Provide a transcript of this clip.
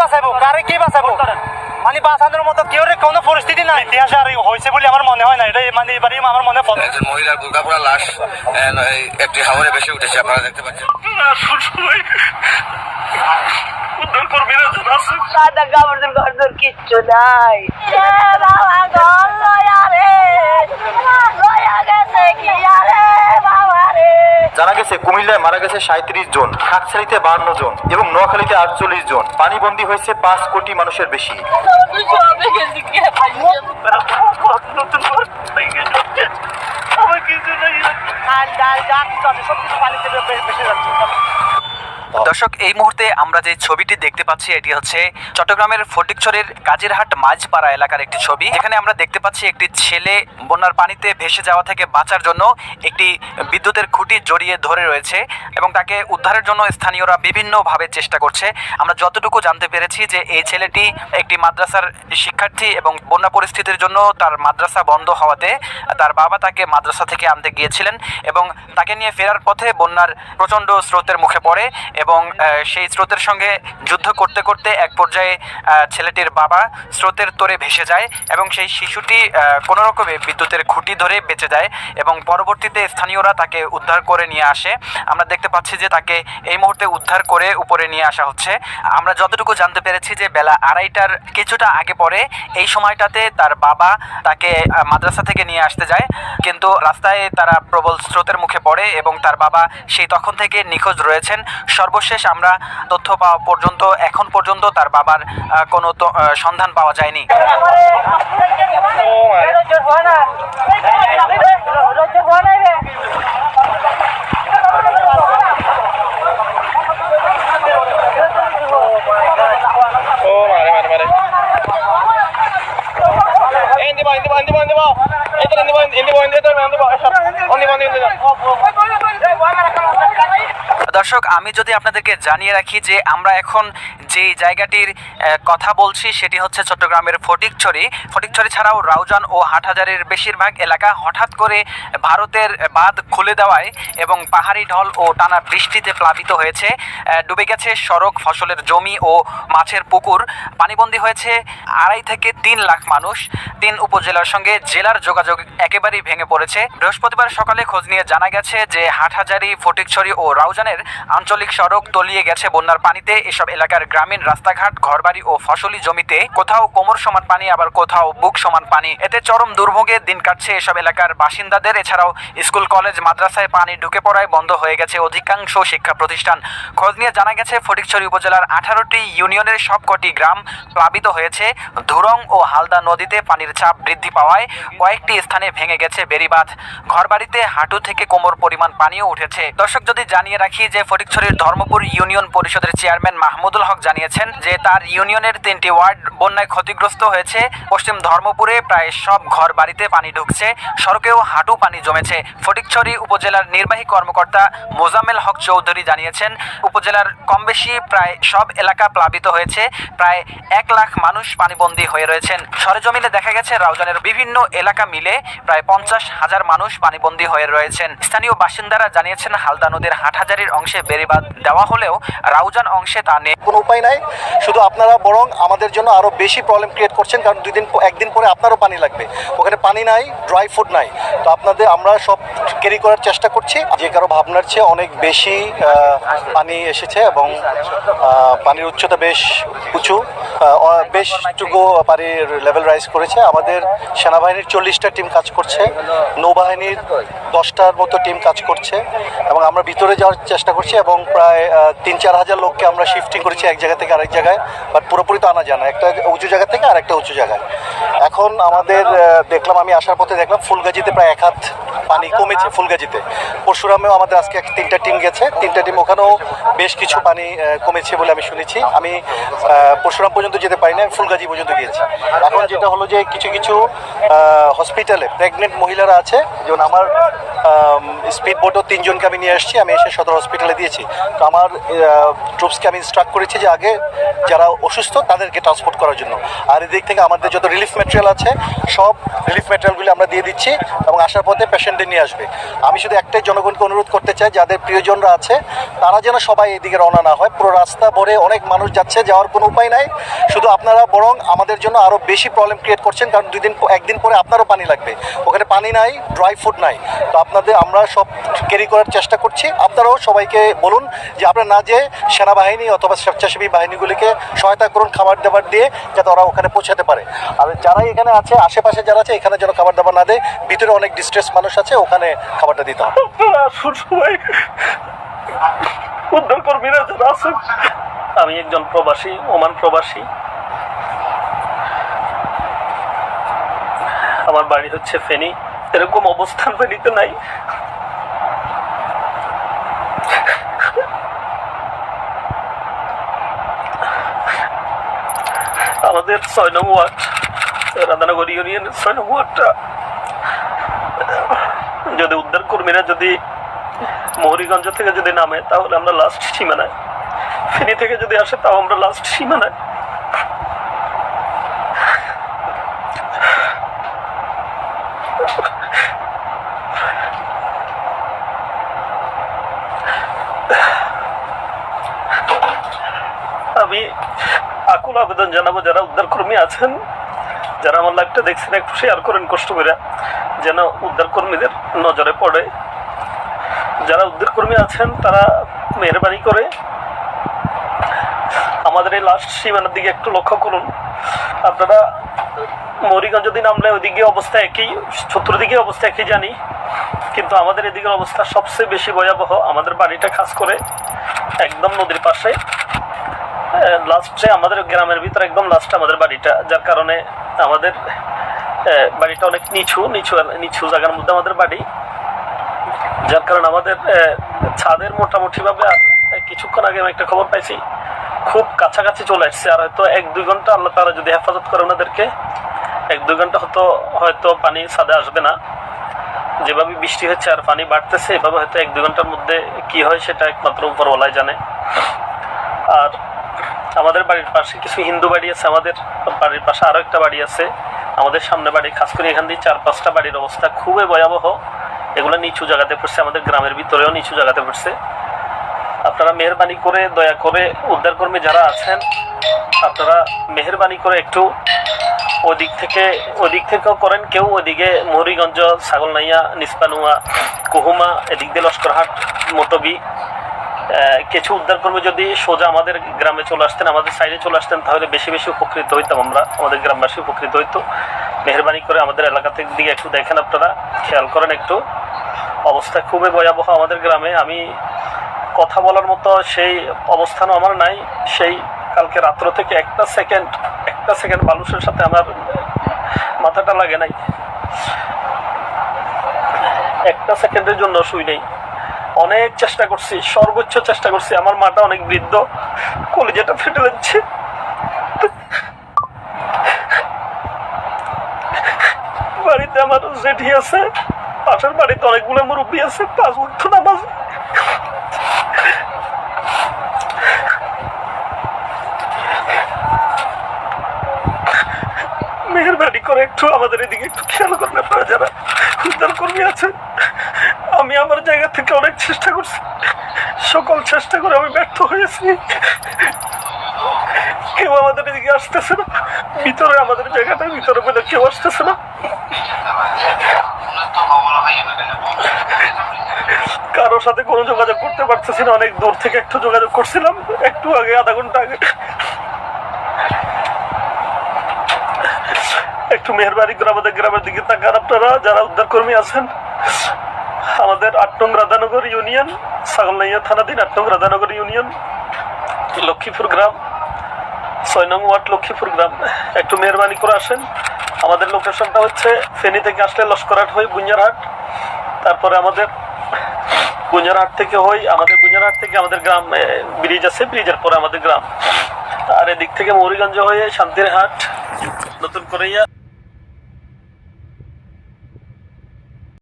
বাঁচাবো কারে কি বাঁচাবো মানে বাঁচানোর মতো কেউ কোনো পরিস্থিতি নাই। ইতিহাসে আর হয়েছে বলে আমার মনে হয় না এটা মানে এবারই আমার মনে পড়ে একজন মহিলার বুর্কা পরা লাশ একটি হাওরে ভেসে উঠেছে আপনারা দেখতে পাচ্ছেন। সাদা কাপড় ঘর কিচ্ছু নাই এ বাবা ঘর লয়া রে লয়া গেছে কি আরে বাবা রে গেছে কুমিল্লায় মারা গেছে সাঁত্রিশ জন খাকছালিতে বান্ন জন এবং নোয়াখালীতে আটচল্লিশ জন। পানিবন্দী হয়েছে পাঁচ কোটি মানুষের বেশি। ডাল যা সব কিছু পানিতে বেশি যাচ্ছে। দর্শক, এই মুহূর্তে আমরা যে ছবিটি দেখতে পাচ্ছি, এটি হচ্ছে চট্টগ্রামের ফটিকছড়ির কাজিরহাট মাঝপাড়া এলাকার একটি ছবি। এখানে আমরা দেখতে পাচ্ছি একটি ছেলে বন্যার পানিতে ভেসে যাওয়া থেকে বাঁচার জন্য একটি বিদ্যুতের খুঁটি জড়িয়ে ধরে রয়েছে এবং তাকে উদ্ধারের জন্য স্থানীয়রা বিভিন্নভাবে চেষ্টা করছে। আমরা যতটুকু জানতে পেরেছি যে এই ছেলেটি একটি মাদ্রাসার শিক্ষার্থী এবং বন্যা পরিস্থিতির জন্য তার মাদ্রাসা বন্ধ হওয়াতে তার বাবা তাকে মাদ্রাসা থেকে আনতে গিয়েছিলেন এবং তাকে নিয়ে ফেরার পথে বন্যার প্রচণ্ড স্রোতের মুখে পড়ে এবং সেই স্রোতের সঙ্গে যুদ্ধ করতে করতে এক পর্যায়ে ছেলেটির বাবা স্রোতের তোরে ভেসে যায় এবং সেই শিশুটি কোনো রকমে বিদ্যুতের খুঁটি ধরে বেঁচে যায় এবং পরবর্তীতে স্থানীয়রা তাকে উদ্ধার করে নিয়ে আসে। আমরা দেখতে পাচ্ছি যে তাকে এই মুহূর্তে উদ্ধার করে উপরে নিয়ে আসা হচ্ছে। আমরা যতটুকু জানতে পেরেছি যে বেলা আড়াইটার কিছুটা আগে পরে এই সময়টাতে তার বাবা তাকে মাদ্রাসা থেকে নিয়ে আসতে যায়। কিন্তু রাস্তায় তারা প্রবল স্রোতের মুখে পড়ে এবং তার বাবা সেই তখন থেকে নিখোঁজ রয়েছেন। সর্বশেষ আমরা তথ্য পাওয়া পর্যন্ত এখন পর্যন্ত তার বাবার কোনো সন্ধান পাওয়া যায়নি। দর্শক আমি যদি আপনাদেরকে জানিয়ে রাখি যে আমরা এখন যে জায়গাটির কথা বলছি সেটি হচ্ছে চট্টগ্রামের ফটিকছড়ি। ফটিকছড়ি ছাড়াও রাউজান ও হাটহাজারের বেশিরভাগ এলাকা হঠাৎ করে ভারতের বাঁধ খুলে দেওয়ায় এবং পাহাড়ি ঢল ও টানা বৃষ্টিতে প্লাবিত হয়েছে। ডুবে গেছে সড়ক, ফসলের জমি ও মাছের পুকুর। পানিবন্দী হয়েছে আড়াই থেকে তিন লাখ মানুষ। তিন উপজেলার সঙ্গে জেলার যোগাযোগ একেবারেই ভেঙে পড়েছে। বৃহস্পতিবার সকালে খোঁজ নিয়ে জানা গেছে যে হাটহাজারি, ফটিকছড়ি ও রাউজানের আঞ্চলিক সড়ক তলিয়ে গেছে বন্যার পানিতে। এসব এলাকার গ্রামীণ রাস্তাঘাট, ঘরবাড়ি ও ফসলি জমিতে কোথাও কোমর সমান পানি, আবার কোথাও বুক সমান পানি। এতে চরম দুর্ভোগে দিন কাটছে এসব এলাকার বাসিন্দাদের। এছাড়াও স্কুল, কলেজ, মাদ্রাসায় পানি ঢুকে পড়ায় বন্ধ হয়ে গেছে অধিকাংশ শিক্ষা প্রতিষ্ঠান। খোঁজ নিয়ে জানা গেছে, ফটিকছড়ি উপজেলার আঠারোটি ইউনিয়নের সবকটি গ্রাম প্লাবিত হয়েছে। ধুরং ও হালদা নদীতে পানির চাপ বৃদ্ধি পাওয়ায় কয়েকটি স্থানে ভেঙে গেছে বেড়িবাঁধ। ঘরবাড়িতে হাঁটু থেকে কোমর পরিমাণ পানিও উঠেছে। দর্শক, যদি জানিয়ে রাখি যে ফটিকছড়ির ধর্মপুর ইউনিয়ন পরিষদের চেয়ারম্যান মাহমুদুল হক জানিয়েছেন যে তার ইউনিয়নের তিনটি ওয়ার্ড বন্যায় ক্ষতিগ্রস্ত হয়েছে। পশ্চিম ধর্মপুরে প্রায় সব ঘর বাড়িতে পানি ঢুকছে, সড়কেও হাঁটু পানি জমেছে। ফটিকছড়ি উপজেলার নির্বাহী কর্মকর্তা মোজাম্মেল হক চৌধুরী জানিয়েছেন, উপজেলার কম বেশি প্রায় সব এলাকা প্লাবিত হয়েছে। প্রায় এক লাখ মানুষ পানিবন্দী হয়ে রয়েছেন। সরেজমিনে দেখা গেছে, রাউজানের বিভিন্ন এলাকা মিলে প্রায় পঞ্চাশ হাজার মানুষ পানিবন্দী হয়ে রয়েছেন। স্থানীয় বাসিন্দারা জানিয়েছেন, হালদা নদীর হাটহাজারির অংশে বেড়িবাঁধ দেওয়া হলেও রাউজান অংশে তা নেই। কোনো উপায় নাই। শুধু আপনারা বরং আমাদের জন্য আরও বেশি প্রবলেম ক্রিয়েট করছেন, কারণ দুই দিন একদিন পরে আপনারও পানি লাগবে। ওখানে পানি নাই ড্রাই ফুড নাই। তো আপনাদের আমরা সব ক্যারি করার চেষ্টা করছি। যে কারও ভাবনার চেয়ে অনেক বেশি পানি এসেছে এবং পানির উচ্চতা বেশ উঁচু। বেশ টুকু পানির লেভেল রাইজ করেছে। আমাদের সেনাবাহিনীর চল্লিশটা টিম কাজ করছে। নৌবাহিনীর দশটার মতো টিম কাজ করছে। এবং আমরা ভিতরে যাওয়ার চেষ্টা করছি এবং প্রায় তিন চার হাজার লোককে আমরা শিফটিং করেছি এক জায়গা থেকে আরেক জায়গায় বাট পুরোপুরি তো আনা যায় না। একটা উঁচু জায়গা থেকে আরেকটা উঁচু জায়গায়। এখন আমাদের দেখলাম আমি আসার পথে দেখলাম ফুলগাজিতে প্রায় এক হাত পানি কমেছে ফুলগাজিতে। পরশুরামেও আমাদের আজকে এক- তিনটা টিম গেছে। তিনটা টিম ওখানেও বেশ কিছু পানি কমেছে বলে আমি শুনেছি। আমি পরশুরাম পর্যন্ত যেতে পারি না আমি ফুলগাজি পর্যন্ত গিয়েছি। এখন যেটা হলো যে কিছু কিছু হসপিটালে প্রেগনেন্ট মহিলারা আছে। যেমন আমার স্পিড বোটও তিনজনকে আমি নিয়ে আসছি। আমি এসে সদর হসপিটালে দিয়েছি। তো আমার ট্রুপসকে আমি ইনস্ট্রাক্ট করেছি যে আগে যারা অসুস্থ তাদেরকে ট্রান্সপোর্ট করার জন্য। আর এদিক থেকে আমাদের যত রিলিফ মেটেরিয়াল আছে, সব রিলিফ মেটেরিয়ালগুলি আমরা দিয়ে দিচ্ছি এবং আসার পথে পেশেন্টদের নিয়ে আসবে। আমি শুধু একটাই জনগণকে অনুরোধ করতে চাই, যাদের প্রিয়জনরা আছে, তারা যেন সবাই এদিকে রওনা না হয়। পুরো রাস্তা ভরে অনেক মানুষ যাচ্ছে, যাওয়ার কোনো উপায় নাই। শুধু আপনারা বরং আমাদের জন্য আরও বেশি প্রবলেম ক্রিয়েট করছেন, কারণ দুই দিন একদিন পরে আপনারও পানি লাগবে। ওখানে পানি নাই ড্রাই ফুড নাই। তো আপনাদের, আমরা সব ক্যারি করার চেষ্টা করছি। আপনারাও সবাইকে বলুন যে আপনারা না যে সেনাবাহিনী অথবা স্বেচ্ছাসেবী বাহিনীগুলিকে সহায়তা করুন খাবার দাবার দিয়ে যাতে ওরা ওখানে পৌঁছাতে পারে। আর যারা এখানে আছে, আশেপাশে যারা আছে, এখানে যেন খাবার দাবার না দেয়, ভিতরে অনেক ডিস্ট্রেস মানুষ আছে, ওখানে খাবারটা দিতে হবে। আসুন সবাই। উদ্ধার কর্মীরা যারা আছেন। আমি একজন প্রবাসী, ওমান প্রবাসী। আমার বাড়ি হচ্ছে ফেনী। এরকম অবস্থান ফেনীতে নাই। আমাদের ছয় নং ওয়ার্ড। রাধানগর ইউনিয়নের ছয় নং ওয়ার্ডটা। যদি উদ্ধার কর্মীরা যদি মহরিগঞ্জ থেকে যদি নামে, তাহলে আমরা লাস্ট সীমানায়। ফেনী থেকে যদি আসে, তাও আমরা লাস্ট সীমানায় আমি আকুল আবেদন জানাব যারা উদ্ধার কর্মী আছেন, যারা আমার লাইফটা দেখছেন, একটু শেয়ার করেন কষ্ট করে, যেন উদ্ধার কর্মীদের নজরে পড়ে। যারা উদ্ধার কর্মী আছেন, তারা মেহরবানি করে। আমাদের এই লাস্ট সীমানার দিকে একটু লক্ষ্য করুন। আপনারা মরিগঞ্জ যদি নামলে, ওইদিকে অবস্থা একই, চতুর্দিকে অবস্থা একই জানি। কিন্তু আমাদের এদিকের অবস্থা সবচেয়ে বেশি ভয়াবহ। আমাদের বাড়িটা খাস করে একদম নদীর পাশে। লাস্টে আমাদের গ্রামের ভিতরে একদম লাস্টে আমাদের বাড়িটা, যার কারণে আমাদের বাড়িটা অনেক নিচু নিচু নিচু জায়গার মধ্যে আমাদের বাড়ি। যার কারণে আমাদের ছাদের মোটামুটি ভাবে আর কিছুক্ষণ আগে আমি একটা খবর পাইছি, খুব কাছাকাছি চলে আসছে, আর হয়তো এক, দুই ঘণ্টা আল্লাহ তারা যদি হেফাজত করে ওনাদেরকে, এক, দুই ঘণ্টা হয়তো হয়তো পানি ছাদে আসবে না। যেভাবে বৃষ্টি হচ্ছে আর পানি বাড়তেছে, এভাবে হয়তো এক, দুই ঘণ্টার মধ্যে কি হয় সেটা একমাত্র উপরওয়ালাই জানে। আর আমাদের বাড়ির পাশে, কিছু হিন্দু বাড়ি আছে আমাদের, বাড়ির পাশে আরও একটা বাড়ি আছে। আমাদের সামনে বাড়ি, খাস করে এখান দিয়ে চার পাঁচটা বাড়ির অবস্থা খুবই ভয়াবহ। এগুলো নিচু জায়গাতে পড়ছে, আমাদের গ্রামের ভিতরেও নিচু জায়গাতে পড়ছে। আপনারা মেহরবানি করে দয়া করে উদ্ধারকর্মী যারা আছেন, আপনারা মেহরবানি করে একটু ওদিক থেকে, ওদিক থেকেও করেন কেউ, ওদিকে মহরিগঞ্জ ছাগলনাইয়া, নিসপানুয়া, কুহুমা, এদিক দিয়ে লস্করহাট মতবি কিছু উদ্ধারকর্মী যদি সোজা আমাদের গ্রামে চলে আসতেন, আমাদের সাইডে চলে আসতেন, তাহলে বেশি বেশি উপকৃত হইতাম আমরা, আমাদের গ্রামবাসী উপকৃত হইতো। মেহরবানি করে আমাদের এলাকা থেকে দিকে একটু দেখেন আপনারা, খেয়াল করেন একটু। অবস্থা খুবই ভয়াবহ আমাদের গ্রামে। আমি কথা বলার মতো সেই অবস্থানও আমার নাই। সেই কালকে রাত্র থেকে একটা সেকেন্ড একটা সেকেন্ড মানুষের সাথে আমার মাথাটা লাগে নাই। একটা সেকেন্ডের জন্য শুই নেই। অনেক চেষ্টা করছি, সর্বোচ্চ চেষ্টা করছি। আমার মাটা অনেক বৃদ্ধ, কলিজাটা ফেটে যাচ্ছে। বাড়িতে আমার জেঠি আছে, পাশের বাড়িতে অনেকগুলো মুরব্বী আছে, পাঁচ উঠতো নামাজ। মেহরবানি করে একটু আমাদের এদিকে একটু খেয়াল করেন আপনারা যারা। উদ্ধার কর্মী আমি আমার জায়গা থেকে অনেক চেষ্টা করছি। সকল চেষ্টা করে আমি ব্যর্থ হয়েছি। কেউ আমাদের এদিকে আসতেছে না। ভিতরে আমাদের জায়গাটার ভিতরে বলে কেউ আসতেছে না। কারোর সাথে কোনো যোগাযোগ করতে পারতেছি না। অনেক দূর থেকে একটু যোগাযোগ করছিলাম। একটু আগে, আধা ঘণ্টা আগে। একটু মেহরবানি করে আমাদের গ্রামের দিকে তাকান আপনারা। যারা উদ্ধার কর্মী আছেন আমাদের আট নং রাধানগর ইউনিয়ন ছাগলনাইয়া থানাধীন আট নং রাধানগর ইউনিয়ন, লক্ষ্মীপুর গ্রাম, ছয় নং ওয়ার্ড লক্ষ্মীপুর গ্রাম। একটু মেহরবানি করে আসেন। আমাদের লোকেশনটা হচ্ছে ফেনী থেকে আসলে লস্করহাট হয়ে বুঞ্জারহাট তারপরে আমাদের গুঞ্জারহাট থেকে হই আমাদের গুঞ্জারহাট থেকে আমাদের গ্রাম ব্রিজ আছে, ব্রিজের পরে আমাদের গ্রাম। আর এদিক থেকে মৌরিগঞ্জ হয়ে শান্তিরহাট নতুন করেইয়া